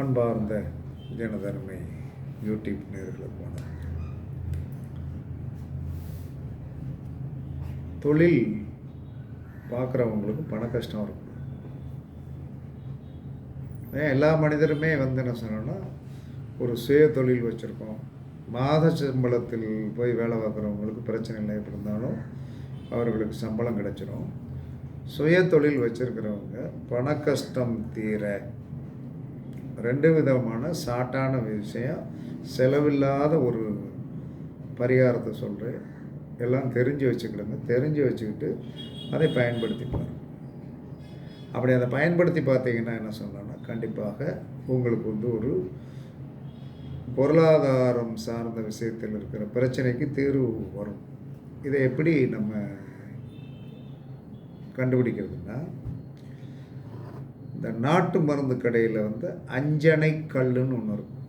அன்பார்ந்த ஜனதர்மை யூடியூப் நேர்களுக்கு வணக்கம். தொழில் பார்க்குறவங்களுக்கு பண கஷ்டம் இருக்கும் ஏன் எல்லா மனிதருமே வந்து என்ன சொன்னோன்னா ஒரு சுய தொழில் வச்சுருக்கோம். மாத சம்பளத்தில் போய் வேலை பார்க்குறவங்களுக்கு பிரச்சனை இல்லை எப்படி இருந்தாலும் அவர்களுக்கு சம்பளம் கிடைச்சிரும். சுய தொழில் வச்சுருக்கிறவங்க பண கஷ்டம் தீர ரெண்டு விதமான சாட்டான விஷயம் செலவில்லாத ஒரு பரிகாரத்தை சொல்கிறேன் எல்லாம் தெரிஞ்சு வச்சுக்கிடுங்க. தெரிஞ்சு வச்சுக்கிட்டு அதை பயன்படுத்திப்பார் அப்படி அதை பயன்படுத்தி பார்த்தீங்கன்னா என்ன சொன்னோன்னா கண்டிப்பாக உங்களுக்கு வந்து ஒரு பொருளாதாரம் சார்ந்த விஷயத்தில் இருக்கிற பிரச்சனைக்கு தீர்வு வரும். இதை எப்படி நம்ம கண்டுபிடிக்கிறதுன்னா இந்த நாட்டு மருந்து கடையில் வந்து அஞ்சனை கல்லுன்னு ஒன்று இருக்கும்.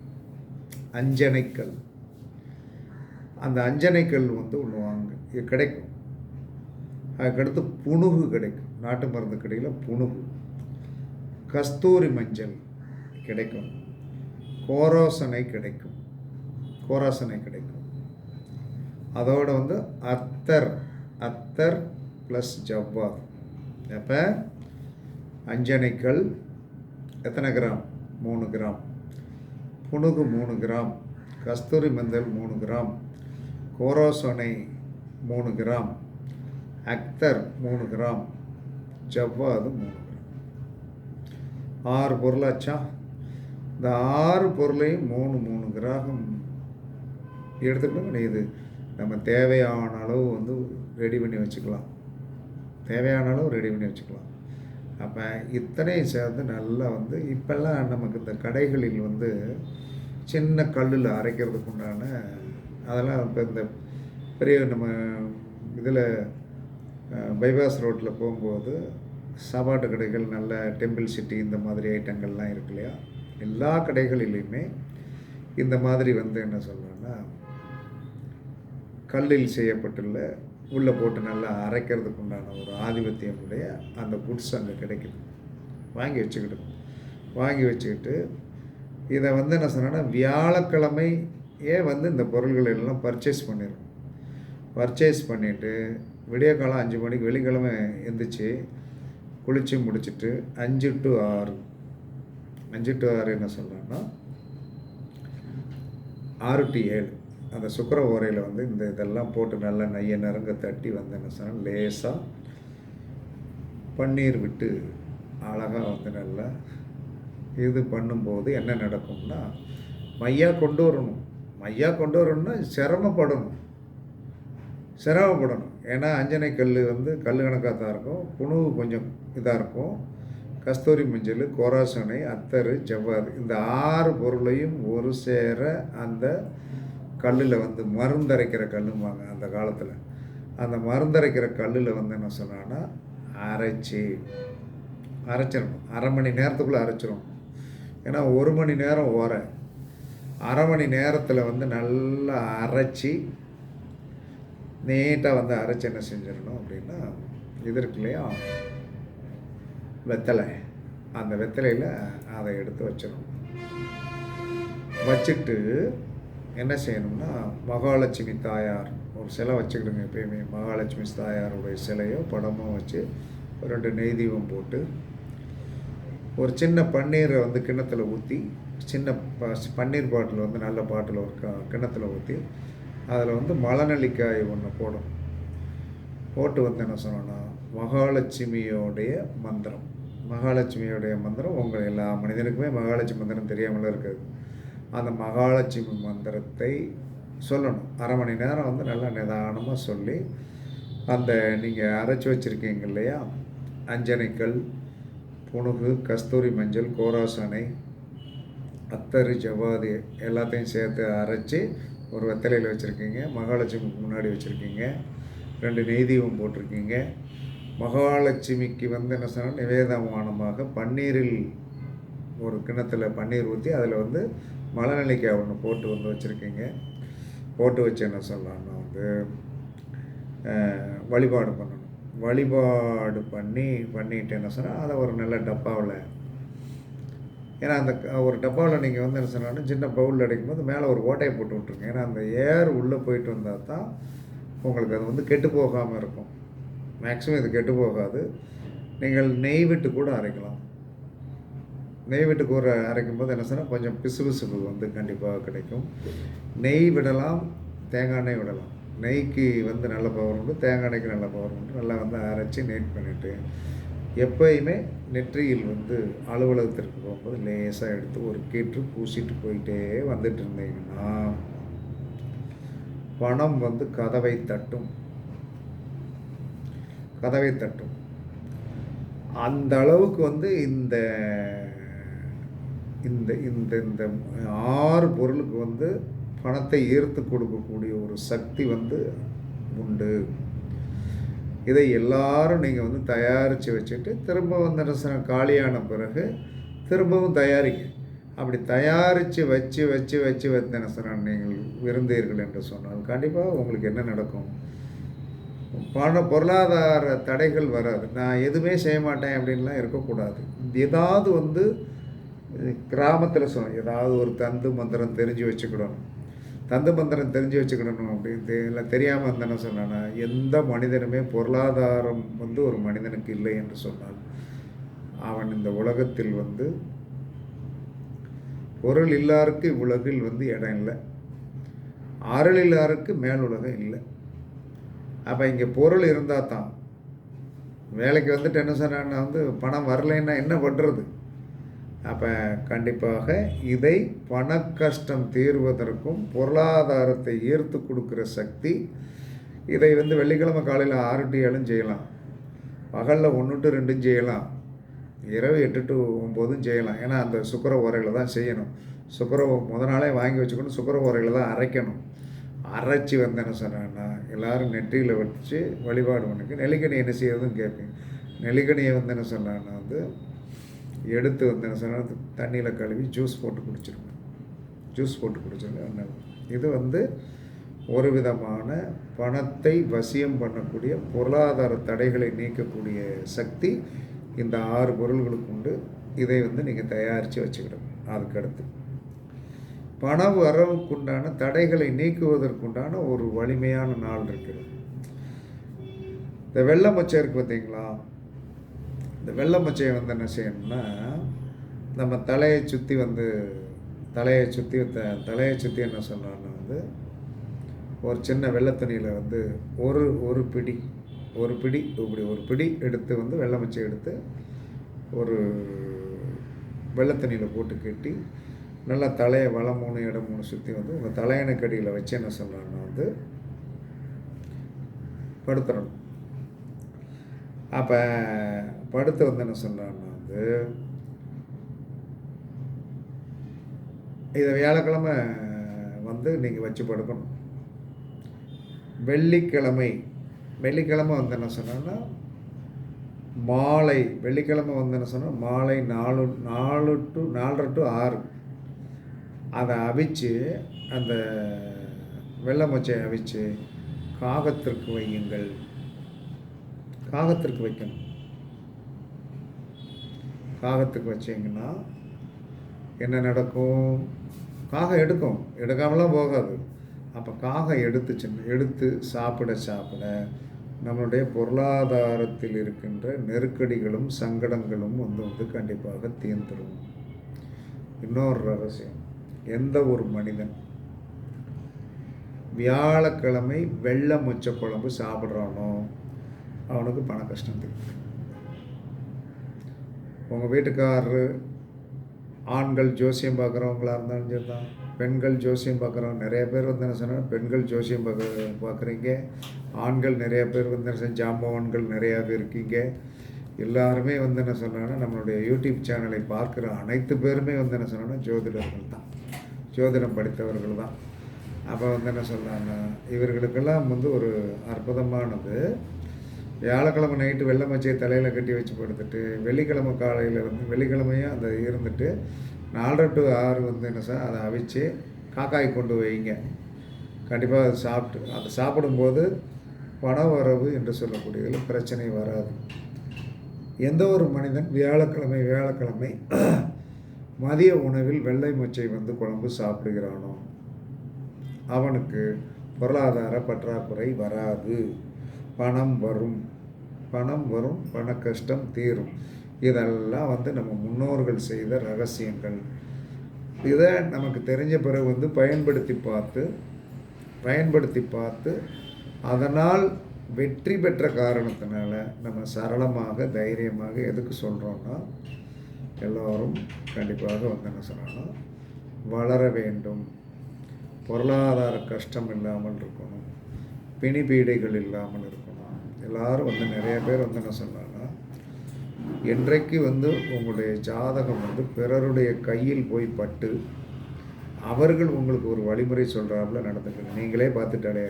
அஞ்சனை கல். அந்த அஞ்சனை கல் வந்து ஒன்று வாங்க. இது கிடைக்கும். அதுக்கடுத்து புணுகு கிடைக்கும். நாட்டு மருந்து கடையில் புணுகு. கஸ்தூரி மஞ்சள் கிடைக்கும். கோரோசனை கிடைக்கும். கோராசனை கிடைக்கும். அதோடு வந்து அத்தர் அத்தர் ப்ளஸ் ஜவ்வாது. அப்போ அஞ்சனைக்கல் எத்தனை கிராம்? மூணு கிராம். புணுகு மூணு கிராம். கஸ்தூரி மந்தல் மூணு கிராம். கோரோசனை மூணு கிராம். அக்தர் மூணு கிராம். ஜவ்வாது மூணு கிராம். ஆறு பொருளாச்சா இந்த ஆறு பொருளையும் மூணு மூணு கிராம் எடுத்துக்கிட்டோம் இது நம்ம தேவையான அளவு வந்து ரெடி பண்ணி வச்சுக்கலாம். தேவையான அளவு ரெடி பண்ணி வச்சுக்கலாம். அப்போ இத்தனையும் சேர்ந்து நல்லா வந்து இப்போல்லாம் நமக்கு இந்த கடைகளில் வந்து சின்ன கல்லில் அரைக்கிறதுக்கு உண்டான அதெல்லாம் இப்போ இந்த பெரிய நம்ம இதில் பைபாஸ் ரோட்டில் போகும்போது சாப்பாட்டு கடைகள் நல்ல டெம்பிள் சிட்டி இந்த மாதிரி ஐட்டங்கள்லாம் இருக்கு இல்லையா? எல்லா கடைகளிலையுமே இந்த மாதிரி வந்து என்ன சொல்கிறேன்னா கல்லில் செய்யப்பட்டுள்ள உள்ளே போட்டு நல்லா அரைக்கிறதுக்கு உண்டான ஒரு ஆதிபத்தியனுடைய அந்த குட்ஸ் அங்கே கிடைக்குது. வாங்கி வச்சுக்கிட்டு வாங்கி வச்சுக்கிட்டு இதை வந்து என்ன சொன்னேன்னா வியாழக்கிழமையே வந்து இந்த பொருள்கள் எல்லாம் பர்ச்சேஸ் பண்ணிடணும். பர்ச்சேஸ் பண்ணிவிட்டு விடிய காலம் அஞ்சு மணிக்கு வெள்ளிக்கிழமை எந்திரிச்சு குளித்து முடிச்சுட்டு அஞ்சு டு ஆறு அஞ்சு டு ஆறு என்ன சொல்கிறேன்னா ஆறு டு ஏழு. அந்த சுக்கர ஓரையில் வந்து இந்த இதெல்லாம் போட்டு நல்லா நைய நறுங்க தட்டி வந்து என்ன சொன்னால் லேசாக பன்னீர் விட்டு அழகாக வந்து நல்லா இது பண்ணும்போது என்ன நடக்கும்னா மையா கொண்டு வரணும். மையா கொண்டு வரணும்னா சிரமப்படணும். சிரமப்படணும். ஏன்னா அஞ்சனை கல் வந்து கல் கணக்காக தான் இருக்கும். புணுவு கொஞ்சம் இதாக இருக்கும். கஸ்தூரி மஞ்சள் கோராசனை அத்தர் ஜவ்வாது இந்த ஆறு பொருளையும் ஒரு சேர அந்த கல்லில் வந்து மருந்தரைக்கிற கல்லும்பாங்க அந்த காலத்தில். அந்த மருந்தரைக்கிற கல்லில் வந்து என்ன சொன்னான்னா அரைச்சி அரைச்சிடணும். அரை மணி நேரத்துக்குள்ளே அரைச்சிரும் ஏன்னா ஒரு மணி நேரம் ஓர. அரை மணி நேரத்தில் வந்து நல்லா அரைச்சி நீட்டாக வந்து அரைச்சி என்ன செஞ்சிடணும் அப்படின்னா இது இருக்கு இல்லையா வெத்தலை. அந்த வெத்தலையில் அதை எடுத்து வச்சிடணும். வச்சுட்டு என்ன செய்யணும்னா மகாலட்சுமி தாயார் ஒரு சிலை வச்சுக்கிடுங்க எப்பயுமே. மகாலட்சுமி தாயாருடைய சிலையோ படமோ வச்சு ரெண்டு நெய் தீபம் போட்டு ஒரு சின்ன பன்னீரை வந்து கிண்ணத்தில் ஊற்றி சின்ன ப பன்னீர் பாட்டில் வந்து நல்ல பாட்டில் ஒரு க கிண்ணத்தில் ஊற்றி அதில் வந்து மலநெல்லிக்காய் ஒன்று போடும் போட்டு வந்து என்ன சொன்னோன்னா மகாலட்சுமியோடைய மந்திரம். மகாலட்சுமியோடைய மந்திரம் உங்கள் எல்லா மனிதனுக்குமே மகாலட்சுமி மந்திரம் தெரியாமல் இருக்காது. அந்த மகாலட்சுமி மந்திரத்தை சொல்லணும். அரை மணி நேரம் வந்து நல்லா நிதானமாக சொல்லி அந்த நீங்கள் அரைச்சி வச்சுருக்கீங்க இல்லையா? அஞ்சனைக்கல் புணுகு கஸ்தூரி மஞ்சள் கோராசனை அத்தரு ஜவாதி எல்லாத்தையும் சேர்த்து அரைச்சி ஒரு வெத்தலையில் வச்சுருக்கீங்க. மகாலட்சுமிக்கு முன்னாடி வச்சுருக்கீங்க. ரெண்டு நெய்தீபம் போட்டிருக்கீங்க. மகாலட்சுமிக்கு வந்து என்ன சொன்னால் நிவேதமானமாக பன்னீரில் ஒரு கிணத்துல பன்னீர் ஊற்றி அதில் வந்து மலநெல்லிக்காய் ஒன்று போட்டு வந்து வச்சுருக்கீங்க. போட்டு வச்சு என்ன சொல்லலாம்னா வந்து வழிபாடு பண்ணணும். வழிபாடு பண்ணி பண்ணிட்டு என்ன சொன்னால் அதை ஒரு நல்ல டப்பாவில் ஏன்னா அந்த க- ஒரு டப்பாவில் நீங்கள் வந்து என்ன சொன்னாலும் சின்ன பவுலில் அடைக்கும்போது மேலே ஒரு ஓட்டையை போட்டு விட்ருங்க ஏன்னா அந்த ஏர் உள்ளே போயிட்டு வந்தால் தான் உங்களுக்கு அது வந்து கெட்டு போகாமல் இருக்கும். மேக்ஸிமம் இது கெட்டு போகாது. நீங்கள் நெய் விட்டு கூட அரைக்கலாம். நெய் விட்டு கூற அரைக்கும் போது என்ன சொன்னால் கொஞ்சம் பிசுபிசுப்பு வந்து கண்டிப்பாக கிடைக்கும். நெய் விடலாம் தேங்காய் எண்ணெய் விடலாம். நெய்க்கு வந்து நல்ல பவர் உண்டு தேங்காய் எண்ணெய்க்கு நல்ல பவர் உண்டு. நல்லா வந்து அரைச்சி நெட் பண்ணிவிட்டு எப்பயுமே நெற்றியில் வந்து அலுவலகத்திற்கு போகும்போது லேசாக எடுத்து ஒரு கீற்று பூசிட்டு போயிட்டே வந்துட்டு இருந்தீங்கன்னா பணம் வந்து கதவை தட்டும். கதவை தட்டும். அந்த அளவுக்கு வந்து இந்த இந்த இந்த இந்த ஆறு பொருளுக்கு வந்து பணத்தை ஈர்த்து கொடுக்கக்கூடிய ஒரு சக்தி வந்து உண்டு. இதை எல்லாரும் நீங்கள் வந்து தயாரித்து வச்சுட்டு திரும்ப வந்து என்ன காலியான பிறகு திரும்பவும் தயாரிங்க. அப்படி தயாரித்து வச்சு வச்சு வச்சு வந்து என்ன சொன்னால் நீங்கள் விருந்தீர்கள் என்று சொன்னால் கண்டிப்பாக உங்களுக்கு என்ன நடக்கும்? பண பொருளாதார தடைகள் வராது. நான் எதுவுமே செய்ய மாட்டேன் அப்படின்லாம் இருக்கக்கூடாது. ஏதாவது வந்து கிராமத்தில் சொன்னேன் ஏதாவது ஒரு தந்து மந்திரம் தெரிஞ்சு வச்சுக்கிடணும் தந்து மந்திரம் தெரிஞ்சு வச்சுக்கிடணும் அப்படின்னு இல்லை தெரியாமல் இருந்தேன்னு சொன்னான்னா எந்த மனிதனுமே பொருளாதாரம் வந்து ஒரு மனிதனுக்கு இல்லை என்று சொன்னால் அவன் இந்த உலகத்தில் வந்து பொருள் இல்லாருக்கு இவ்வுலகில் வந்து இடம் இல்லை. அருள் இல்லாருக்கு மேலுலகம் இல்லை. அப்போ இங்கே பொருள் இருந்தால் தான். வேலைக்கு வந்துட்டு என்ன சொன்னான்னா வந்து பணம் வரலைன்னா என்ன பண்ணுறது அப்போ கண்டிப்பாக இதை பண கஷ்டம் தீர்வதற்கும் பொருளாதாரத்தை ஈர்த்து கொடுக்குற சக்தி இதை வந்து வெள்ளிக்கிழமை காலையில் ஆறு டு ஏழும் செய்யலாம். பகலில் ஒன்று டு ரெண்டும் செய்யலாம். இரவு எட்டு டு ஒம்போதும் செய்யலாம். ஏன்னா அந்த சுக்கர உரையில் தான் செய்யணும். சுக்கர முத நாளே வாங்கி வச்சுக்கணும். சுக்கர உரையில் தான் அரைக்கணும். அரைச்சி வந்து என்ன எல்லோரும் நெற்றியில் வச்சு வழிபாடு பண்ணிக்க நெல்லிக்கனி என்ன செய்யறதுன்னு கேட்பீங்க. நெல்லிக்கனியை வந்து என்ன வந்து எடுத்து வந்து என்ன சொன்னால் தண்ணியில் கழுவி ஜூஸ் போட்டு குடிச்சிருங்க. ஜூஸ் போட்டு குடிச்சிருங்க இது வந்து ஒரு விதமான பணத்தை வசியம் பண்ணக்கூடிய பொருளாதார தடைகளை நீக்கக்கூடிய சக்தி இந்த ஆறு பொருள்களுக்கு உண்டு. இதை வந்து நீங்கள் தயாரித்து வச்சுக்கிடணும். அதுக்கடுத்து பண வரவுக்குண்டான தடைகளை நீக்குவதற்குண்டான ஒரு வலிமையான நாள் இருக்கிறது. இந்த வெள்ளை மச்சை பார்த்தீங்களா? இந்த வெள்ளை மச்சையை வந்து என்ன செய்யணும்னா நம்ம தலையை சுற்றி வந்து தலையை சுற்றி த தலையை சுற்றி என்ன சொன்னான்னா வந்து ஒரு சின்ன வெள்ளை துணியில் வந்து ஒரு ஒரு பிடி ஒரு பிடி இப்படி ஒரு பிடி எடுத்து வந்து வெள்ளை மச்சை எடுத்து ஒரு வெள்ளை துணியில் போட்டு கட்டி நல்லா தலையை வளம் மூணு இடம் மூணு சுற்றி வந்து உங்கள் தலையணைக்கடியில் வச்சு என்ன சொல்கிறாங்கன்னா வந்து படுத்துடணும் அப்போ படுத்து வந்து என்ன சொன்னான்னா வந்து இதை வியாழக்கிழமை வந்து நீங்கள் வச்சு படுக்கணும். வெள்ளிக்கிழமை வெள்ளிக்கிழமை வந்து என்ன சொன்னோன்னா மாலை வெள்ளிக்கிழமை வந்து என்ன சொன்னால் மாலை நாலு நாலு டு நாலரை டு ஆறு. அதை அவிச்சு அந்த வெள்ளை மொச்சையை அவிச்சு காகத்திற்கு வையுங்கள். காகத்திற்கு வைக்கணும். காகத்துக்கு வச்சிங்கன்னா என்ன நடக்கும்? காகம் எடுக்கும். எடுக்காமலாம் போகாது. அப்போ காகம் எடுத்துச்சுன்னு எடுத்து சாப்பிட சாப்பிட நம்மளுடைய பொருளாதாரத்தில் இருக்கின்ற நெருக்கடிகளும் சங்கடங்களும் வந்து வந்து கண்டிப்பாக தீர்ந்துடும் இன்னொரு ரகசியம். எந்த ஒரு மனிதன் வியாழக்கிழமை வெள்ளை முச்ச குழம்பு சாப்பிட்றானோ அவனுக்கு பண கஷ்டம் தெரியும் உங்கள் வீட்டுக்காரரு ஆண்கள் ஜோசியம் பார்க்குறவங்களா இருந்தாலும் சரி தான் பெண்கள் ஜோசியம் பார்க்குறவங்க நிறைய பேர் வந்து என்ன சொன்னால் பெண்கள் ஜோசியம் பார்க்க பார்க்குறீங்க. ஆண்கள் நிறைய பேர் வந்து என்ன செய்ய- ஜாம்பவான்கள் நிறையா பேர் இருக்கீங்க. எல்லாருமே வந்து என்ன சொன்னாங்கன்னா நம்மளுடைய யூடியூப் சேனலை பார்க்குற அனைத்து பேருமே வந்து என்ன சொன்னாங்கன்னா ஜோதிடர்கள் தான். ஜோதிடம் படித்தவர்கள் தான். அப்போ வந்து என்ன சொல்கிறாங்கன்னா இவர்களுக்கெல்லாம் வந்து ஒரு அற்புதமானது வியாழக்கிழமை நைட்டு வெள்ளை மச்சையை தலையில் கட்டி வச்சு படுத்துட்டு வெள்ளிக்கிழமை காலையில் வந்து வெள்ளிக்கிழமையும் அந்த இருந்துட்டு நாலரை டு ஆறு வந்து என்ன சார் அதை அவிச்சு காக்காய் கொண்டு வைங்க. கண்டிப்பாக அதை சாப்பிட்டு அதை சாப்பிடும்போது பண வரவு என்று சொல்லக்கூடியதில் பிரச்சனை வராது. எந்த ஒரு மனிதன் வியாழக்கிழமை வியாழக்கிழமை மதிய உணவில் வெள்ளை மொச்சை வந்து குழம்பு சாப்பிடுகிறானோ அவனுக்கு பொருளாதார பற்றாக்குறை வராது. பணம் வரும். பணம் வரும் பண கஷ்டம் தீரும். இதெல்லாம் வந்து நம்ம முன்னோர்கள் செய்த ரகசியங்கள். இதை நமக்கு தெரிஞ்ச பிறகு வந்து பயன்படுத்தி பார்த்து பயன்படுத்தி பார்த்து அதனால் வெற்றி பெற்ற காரணத்தினால நம்ம சரளமாக தைரியமாக எதுக்கு சொல்கிறோன்னா எல்லோரும் கண்டிப்பாக வந்து என்ன சொல்லணும் வளர வேண்டும். பொருளாதார கஷ்டம் இல்லாமல் இருக்கணும். பிணிபீடைகள் இல்லாமல் இருக்கணும் எல்லாரும் வந்து நிறைய பேர் வந்து என்ன சொன்னாங்கன்னா என்றைக்கு வந்து உங்களுடைய ஜாதகம் வந்து பிறருடைய கையில் போய் பட்டு அவர்கள் உங்களுக்கு ஒரு வழிமுறை சொல்கிறாப்புல நடந்துக்கணும் நீங்களே பார்த்துட்டாலே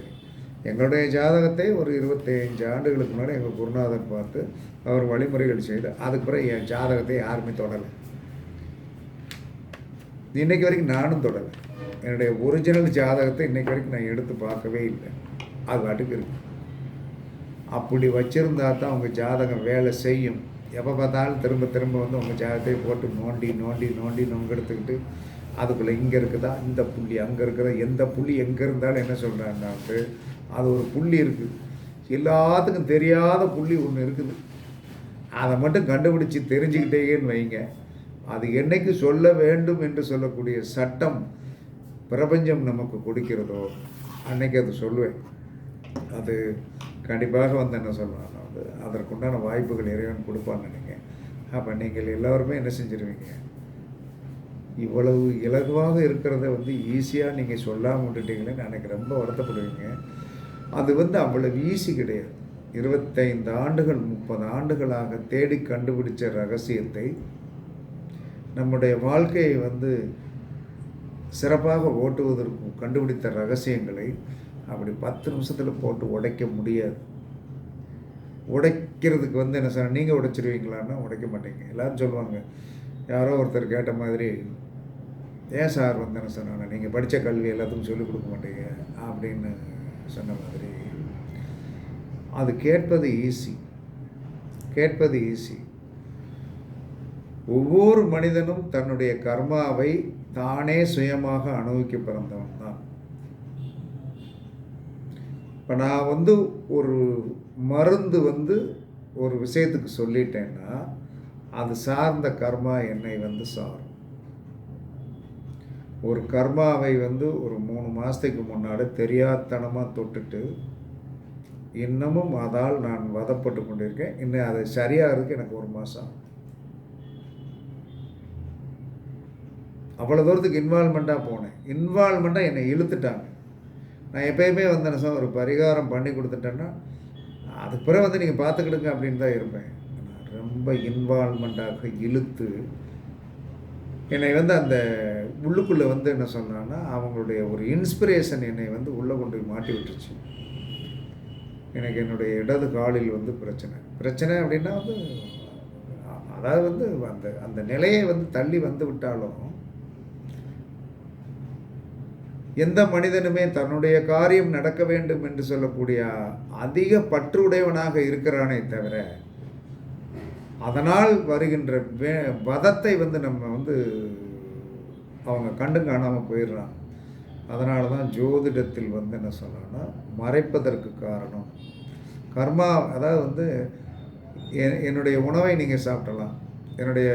எங்களுடைய ஜாதகத்தை ஒரு இருபத்தஞ்சு ஆண்டுகளுக்கு முன்னாடி எங்கள் குருநாதர் பார்த்து அவர் வழிமுறைகள் செய்து அதுக்கு பிறகு என் ஜாதகத்தை யாருமே தொடலை. இன்னைக்கு வரைக்கும் நானும் தொடலை. என்னுடைய ஒரிஜினல் ஜாதகத்தை இன்னைக்கு வரைக்கும் நான் எடுத்து பார்க்கவே இல்லை. அது பாட்டுக்கு இருக்கு. அப்படி வச்சுருந்தா தான் உங்கள் ஜாதகம் வேலை செய்யும். எப்போ பார்த்தாலும் திரும்ப திரும்ப வந்து உங்கள் ஜாதகத்தை போட்டு நோண்டி நோண்டி நோண்டி நொங்கெடுத்துக்கிட்டு அதுக்குள்ளே இங்கே இருக்குதா இந்த புள்ளி அங்கே இருக்குதா எந்த புள்ளி எங்கே இருந்தாலும் என்ன சொல்கிறாங்கன்னாட்டு அது ஒரு புள்ளி இருக்குது எல்லாத்துக்கும் தெரியாத புள்ளி ஒன்று இருக்குது. அதை மட்டும் கண்டுபிடிச்சி தெரிஞ்சுக்கிட்டேன்னு வைங்க. அது என்னைக்கு சொல்ல வேண்டும் என்று சொல்லக்கூடிய சட்டம் பிரபஞ்சம் நமக்கு கொடுக்கிறதோ அன்னைக்கு அது சொல்லுவேன். அது கண்டிப்பாக வந்து என்ன சொல்லுவாங்க வந்து அதற்குண்டான வாய்ப்புகள் இறைவன் கொடுப்பான்னு நீங்கள் அப்போ நீங்கள் எல்லோருமே என்ன செஞ்சிருவீங்க? இவ்வளவு இலகுவாக இருக்கிறத வந்து ஈஸியாக நீங்கள் சொல்லாமல் விட்டுட்டீங்களேன்னு எனக்கு ரொம்ப வருத்தப்படுவீங்க. அது வந்து அவ்வளவு ஈஸி கிடையாது. இருபத்தைந்து ஆண்டுகள் முப்பது ஆண்டுகளாக தேடி கண்டுபிடிச்ச ரகசியத்தை நம்முடைய வாழ்க்கையை வந்து சிறப்பாக ஓட்டுவதற்கும் கண்டுபிடித்த ரகசியங்களை அப்படி பத்து நிமிஷத்தில் போட்டு உடைக்க முடியாது. உடைக்கிறதுக்கு வந்து என்ன சார் நீங்கள் உடைச்சிருவீங்களான்னா உடைக்க மாட்டீங்க. எல்லோரும் சொல்லுவாங்க யாரோ ஒருத்தர் கேட்ட மாதிரி ஏன் சார் வந்து என்ன சொன்னாங்க நீங்கள் படித்த கல்வி எல்லாத்துக்கும் சொல்லிக் கொடுக்க மாட்டீங்க அப்படின்னு சொன்ன மாதிரி. அது கேட்பது ஈஸி கேட்பது ஈஸி ஒவ்வொரு மனிதனும் தன்னுடைய கர்மாவை தானே சுயமாக அனுபவிக்க பிறந்தவன் தான். இப்போ நான் வந்து ஒரு மருந்து வந்து ஒரு விஷயத்துக்கு சொல்லிட்டேன்னா அது சார்ந்த கர்மா என்னை வந்து சாரும். ஒரு கர்மாவை வந்து ஒரு மூணு மாதத்துக்கு முன்னாடி தெரியாதனமாக தொட்டுட்டு இன்னமும் அதால் நான் வதப்பட்டு கொண்டிருக்கேன். இன்னும் அது சரியாகிறதுக்கு எனக்கு ஒரு மாதம் அவ்வளோ தூரத்துக்கு இன்வால்மெண்ட்டாக போனேன். இன்வால்மெண்ட்டாக என்னை இழுத்துட்டாங்க. நான் எப்பயுமே வந்து என்ன ஒரு பரிகாரம் பண்ணி கொடுத்துட்டேன்னா அதுக்கு பிறகு வந்து நீங்கள் பார்த்துக்கிடுங்க அப்படின்னு தான் இருப்பேன். ரொம்ப இன்வால்மெண்ட்டாக இழுத்து என்னை வந்து அந்த உள்ளுக்குள்ளே வந்து என்ன சொன்னான்னா அவங்களுடைய ஒரு இன்ஸ்பிரேஷன் என்னை வந்து உள்ளே கொண்டு போய் மாட்டி விட்டுருச்சு. எனக்கு என்னுடைய இடது காலில் வந்து பிரச்சனை. பிரச்சனை அப்படின்னா வந்து அதாவது வந்து அந்த அந்த நிலையை வந்து தள்ளி வந்து விட்டாலும் எந்த மனிதனுமே தன்னுடைய காரியம் நடக்க வேண்டும் என்று சொல்லக்கூடிய அதிக பற்றுடையவனாக இருக்கிறானே தவிர அதனால் வருகின்ற வே வதத்தை வந்து நம்ம வந்து அவங்க கண்டு காணாமல் போயிடுறான். அதனால தான் ஜோதிடத்தில் வந்து என்ன சொல்லணும்னா மறைப்பதற்கு காரணம். கர்மா அதாவது வந்து என்னுடைய உணவை நீங்கள் சாப்பிடலாம். என்னுடைய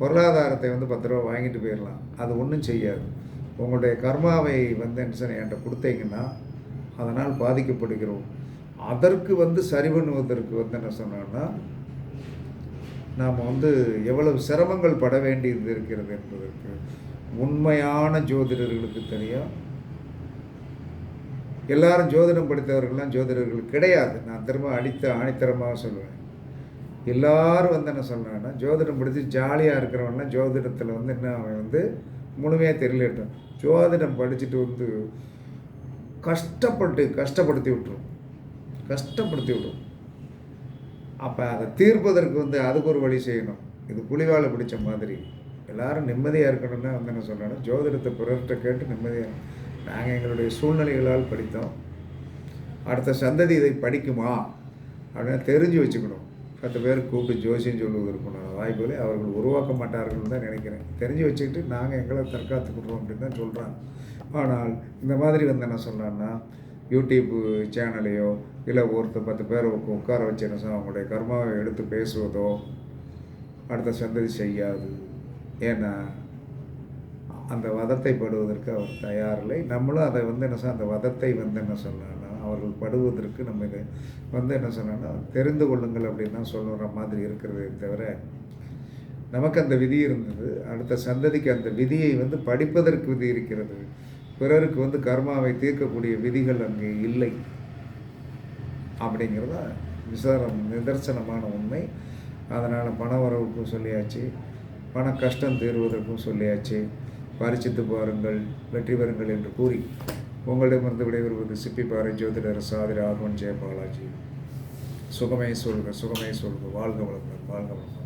பொருளாதாரத்தை வந்து பத்து ரூபா வாங்கிட்டு போயிடலாம். அது ஒன்றும் செய்யாது. உங்களுடைய கர்மாவை வந்து என்ன சார் என்கிட்ட கொடுத்தீங்கன்னா அதனால் பாதிக்கப்படுகிறோம். அதற்கு வந்து சரி பண்ணுவதற்கு வந்து என்ன சொன்னோன்னா நாம் வந்து எவ்வளவு சிரமங்கள் பட வேண்டியது இருக்கிறது என்பதற்கு உண்மையான ஜோதிடர்களுக்கு தெரியும் எல்லாரும் ஜோதிடம் படித்தவர்கள்லாம் ஜோதிடர்கள் கிடையாது. நான் திரும்ப அடித்த ஆணித்தரமாக சொல்லுவேன் எல்லாரும் வந்து என்ன சொல்கிறேன்னா ஜோதிடம் படித்து ஜாலியாக இருக்கிறவன்லாம் ஜோதிடத்தில் வந்து என்ன அவன் வந்து முழுமையாக தெரியலட்டும் ஜோதிடம் படிச்சுட்டு வந்து கஷ்டப்பட்டு கஷ்டப்படுத்தி விட்டுரும். கஷ்டப்படுத்தி விடும் அப்போ அதை தீர்ப்பதற்கு வந்து அதுக்கு ஒரு வழி செய்யணும். இது புலிவாலை பிடிச்ச மாதிரி. எல்லாரும் நிம்மதியாக இருக்கணும்னா வந்து என்ன சொன்னாலும் ஜோதிடத்தை பிறர்கிட்ட கேட்டு நிம்மதியாக நாங்கள் எங்களுடைய சூழ்நிலைகளால் படித்தோம். அடுத்த சந்ததி இதை படிக்குமா? அப்படின்னு தெரிஞ்சு வச்சுக்கணும். பத்து பேர் கூப்பிட்டு ஜோசியம் சொல்வதற்குண்டான வாய்ப்புகளை அவர்கள் உருவாக்க மாட்டார்கள்னு தான் நினைக்கிறேன். தெரிஞ்சு வச்சுக்கிட்டு நாங்கள் எங்களை தற்காத்துக்கிடுறோம் அப்படின்னு தான் சொல்கிறாங்க ஆனால் இந்த மாதிரி வந்து என்ன சொல்கிறான்னா யூடியூப்பு சேனலையோ இல்லை ஒருத்தர் பத்து பேர் உட்கார வச்சு என்ன சொல்ல அவங்களுடைய கர்மாவை எடுத்து பேசுவதோ அடுத்த சந்ததி செய்யாது. ஏன்னா அந்த வதத்தை படுவதற்கு அவர் தயாரில்லை. நம்மளும் அதை வந்து என்ன சொல்ல அந்த வதத்தை வந்து என்ன சொன்னால் அவர்கள் படுவதற்கு நம்ம இதை வந்து என்ன சொன்னோன்னா தெரிந்து கொள்ளுங்கள் அப்படின்னு தான் சொல்லுற மாதிரி இருக்கிறதே தவிர நமக்கு அந்த விதி இருந்தது. அடுத்த சந்ததிக்கு அந்த விதியை வந்து படிப்பதற்கு விதி இருக்கிறது. பிறருக்கு வந்து கர்மாவை தீர்க்கக்கூடிய விதிகள் அங்கே இல்லை. அப்படிங்கிறத விசாரம் நிதர்சனமான உண்மை. அதனால் பண வரவுக்கும் சொல்லியாச்சு. பண கஷ்டம் தீர்வதற்கும் சொல்லியாச்சு. பரிசித்து பாருங்கள் வெற்றி பெறுங்கள் என்று கூறி உங்களிடமிருந்து விடைபெறுவது சிப்பிப்பாறை ஜோதிடர் சாதிர ஆர்வன் ஜெயபாலாஜி. சுகமே சொல்க சுகமே சொல்க. வாழ்க வளங்கள் வாழ்க வளங்கள்